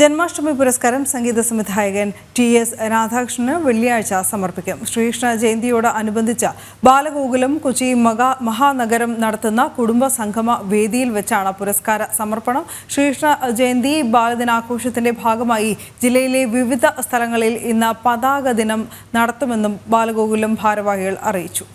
ജന്മാഷ്ടമി പുരസ്കാരം സംഗീത സംവിധായകൻ T S രാധാകൃഷ്ണന് വെള്ളിയാഴ്ച സമർപ്പിക്കും. ശ്രീകൃഷ്ണ ജയന്തിയോട് അനുബന്ധിച്ച് ബാലഗോകുലം കൊച്ചി മഹാ മഹാനഗരം നടത്തുന്ന കുടുംബ സംഗമ വേദിയിൽ വെച്ചാണ് പുരസ്കാര സമർപ്പണം. ശ്രീകൃഷ്ണ ജയന്തി ബാലദിനാഘോഷത്തിന്റെ ഭാഗമായി ജില്ലയിലെ വിവിധ സ്ഥലങ്ങളിൽ ഇന്ന് പതാക ദിനം നടത്തുമെന്നും ബാലഗോകുലം ഭാരവാഹികൾ അറിയിച്ചു.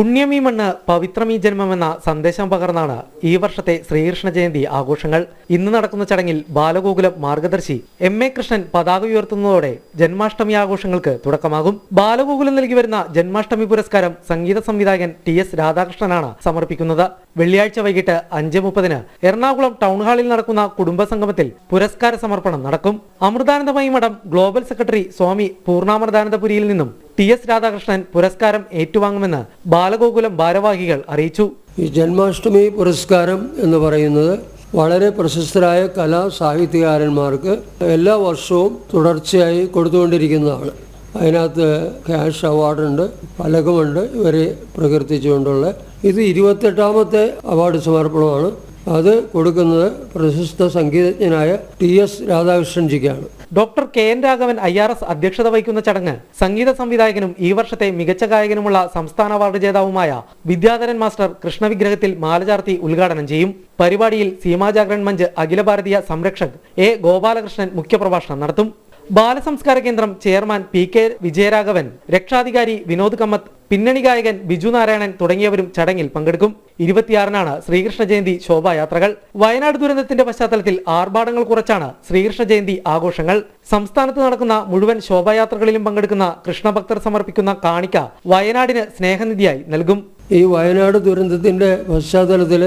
പുണ്യമീ മണ്ണ് പവിത്രമീ ജന്മമെന്ന സന്ദേശം പകർന്നാണ് ഈ വർഷത്തെ ശ്രീകൃഷ്ണ ജയന്തി ആഘോഷങ്ങൾ. ഇന്ന് നടക്കുന്ന ചടങ്ങിൽ ബാലഗോകുലം മാർഗദർശി എം എ കൃഷ്ണൻ പതാക ഉയർത്തുന്നതോടെ ജന്മാഷ്ടമി ആഘോഷങ്ങൾക്ക് തുടക്കമാകും. ബാലഗോകുലം നൽകി വരുന്ന ജന്മാഷ്ടമി പുരസ്കാരം സംഗീത സംവിധായകൻ ടി എസ് രാധാകൃഷ്ണനാണ് സമർപ്പിക്കുന്നത്. വെള്ളിയാഴ്ച വൈകിട്ട് അഞ്ച് മുപ്പതിന് എറണാകുളം ടൗൺ ഹാളിൽ നടക്കുന്ന കുടുംബ സംഗമത്തിൽ പുരസ്കാര സമർപ്പണം നടക്കും. അമൃതാനന്ദമയി മഠം ഗ്ലോബൽ സെക്രട്ടറി സ്വാമി പൂർണാമൃതാനന്ദപുരിയിൽ നിന്നും ടി എസ് രാധാകൃഷ്ണൻ പുരസ്കാരം ഏറ്റുവാങ്ങുമെന്ന് ബാലഗോകുലം ഭാരവാഹികൾ അറിയിച്ചു. ഈ ജന്മാഷ്ടമി പുരസ്കാരം എന്ന് പറയുന്നത് വളരെ പ്രശസ്തരായ കലാ സാഹിത്യകാരന്മാർക്ക് എല്ലാ വർഷവും തുടർച്ചയായി കൊടുത്തുകൊണ്ടിരിക്കുന്നതാണ്. അതിനകത്ത് ക്യാഷ് അവാർഡുണ്ട് പലകമുണ്ട് ഇവരെ പ്രകീർത്തിച്ചുകൊണ്ടുള്ള. ഇത് ഇരുപത്തെട്ടാമത്തെ അവാർഡ് സമർപ്പണമാണ്. അത് കൊടുക്കുന്നത് പ്രശസ്ത സംഗീതജ്ഞനായ T S രാധാകൃഷ്ണൻജിക്കാണ് doctor K N Raghavan I R S അധ്യക്ഷത വഹിക്കുന്ന ചടങ്ങ് സംഗീത സംവിധായകനും ഈ വർഷത്തെ മികച്ച ഗായകനുമുള്ള സംസ്ഥാന അവാർഡ് ജേതാവുമായ വിദ്യാധരൻ മാസ്റ്റർ കൃഷ്ണവിഗ്രഹത്തിൽ മാലചാർത്തി ഉദ്ഘാടനം ചെയ്യും. പരിപാടിയിൽ സീമാജാഗരൺ Munch Akhila Bharatiya സംരക്ഷക് A Gopalakrishnan മുഖ്യപ്രഭാഷണം നടത്തും. ബാലസംസ്കാര കേന്ദ്രം ചെയർമാൻ പി കെ വിജയരാഘവൻ രക്ഷാധികാരി വിനോദ് കമ്മത്ത് പിന്നണി ഗായകൻ ബിജു നാരായണൻ തുടങ്ങിയവരും ചടങ്ങിൽ പങ്കെടുക്കും. ഇരുപത്തിയാറിനാണ് ശ്രീകൃഷ്ണ ജയന്തി ശോഭായാത്രകൾ. വയനാട് ദുരന്തത്തിന്റെ പശ്ചാത്തലത്തിൽ ആർഭാടങ്ങൾ കുറച്ചാണ് ശ്രീകൃഷ്ണ ജയന്തി ആഘോഷങ്ങൾ. സംസ്ഥാനത്ത് നടക്കുന്ന മുഴുവൻ ശോഭായാത്രകളിലും പങ്കെടുക്കുന്ന കൃഷ്ണഭക്തർ സമർപ്പിക്കുന്ന കാണിക്ക വയനാടിന് സ്നേഹനിധിയായി നൽകും. ഈ വയനാട് ദുരന്തത്തിന്റെ പശ്ചാത്തലത്തിൽ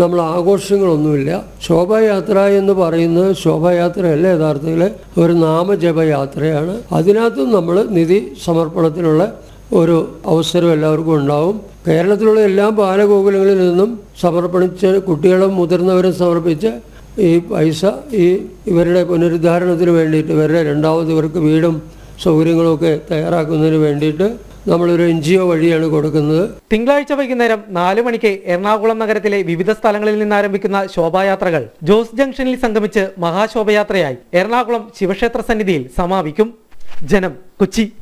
നമ്മൾ ആഘോഷങ്ങളൊന്നുമില്ല. ശോഭായാത്ര എന്ന് പറയുന്നത് ശോഭായാത്രയല്ല യഥാർത്ഥത്തിൽ? ഒരു നാമജപയാത്രയാണ്. അതിനകത്തും നമ്മൾ നിധി സമർപ്പണത്തിനുള്ള ഒരു അവസരം എല്ലാവർക്കും ഉണ്ടാവും. കേരളത്തിലുള്ള എല്ലാ ബാലഗോകുലങ്ങളിൽ നിന്നും സമർപ്പണിച്ച് കുട്ടികളും മുതിർന്നവരും സമർപ്പിച്ച് ഈ പൈസ ഈ ഇവരുടെ പുനരുദ്ധാരണത്തിന് വേണ്ടിയിട്ട് ഇവരുടെ രണ്ടാമത് ഇവർക്ക് വീടും സൗകര്യങ്ങളുമൊക്കെ തയ്യാറാക്കുന്നതിന് വേണ്ടിയിട്ട് നമ്മളൊരു എൻ ജി ഒ വഴിയാണ് കൊടുക്കുന്നത്. തിങ്കളാഴ്ച വൈകുന്നേരം നാലു മണിക്ക് എറണാകുളം നഗരത്തിലെ വിവിധ സ്ഥലങ്ങളിൽ നിന്ന് ആരംഭിക്കുന്ന ശോഭായാത്രകൾ ജോസ് ജംഗ്ഷനിൽ സംഗമിച്ച് മഹാശോഭയാത്രയായി. എറണാകുളം ശിവക്ഷേത്ര സന്നിധിയിൽ സമാപിക്കും. ജനം കൊച്ചി.